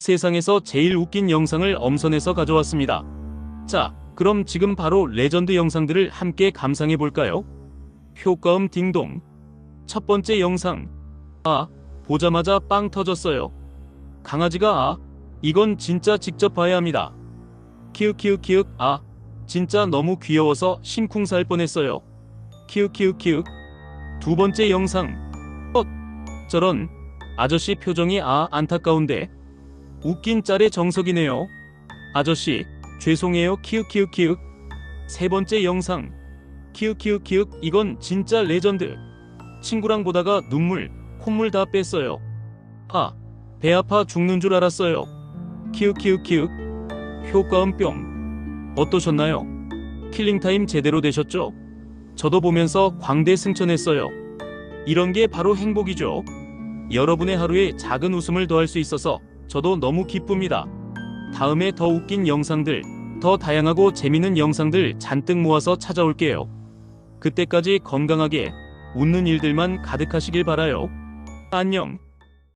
세상에서 제일 웃긴 영상을 엄선해서 가져왔습니다. 자, 그럼 지금 바로 레전드 영상들을 함께 감상해 볼까요? 효과음 딩동. 첫 번째 영상. 아, 보자마자 빵 터졌어요. 강아지가 아, 이건 진짜 직접 봐야 합니다. 키읔 키읔 키읔 아, 진짜 너무 귀여워서 심쿵 살 뻔했어요. 키읔 키읔 키읔. 두 번째 영상. 어, 저런 아저씨 표정이 아 안타까운데 웃긴 짤의 정석이네요. 아저씨 죄송해요 키읔 키읔 키읔. 세 번째 영상. 키읔 키읔 키읔 이건 진짜 레전드. 친구랑 보다가 눈물, 콧물 다 뺐어요. 아, 배 아파 죽는 줄 알았어요. 키읔 키읔 키읔. 효과음 뿅. 어떠셨나요? 킬링타임 제대로 되셨죠? 저도 보면서 광대 승천했어요. 이런 게 바로 행복이죠. 여러분의 하루에 작은 웃음을 더할 수 있어서 저도 너무 기쁩니다. 다음에 더 웃긴 영상들, 더 다양하고 재밌는 영상들 잔뜩 모아서 찾아올게요. 그때까지 건강하게 웃는 일들만 가득하시길 바라요. 안녕.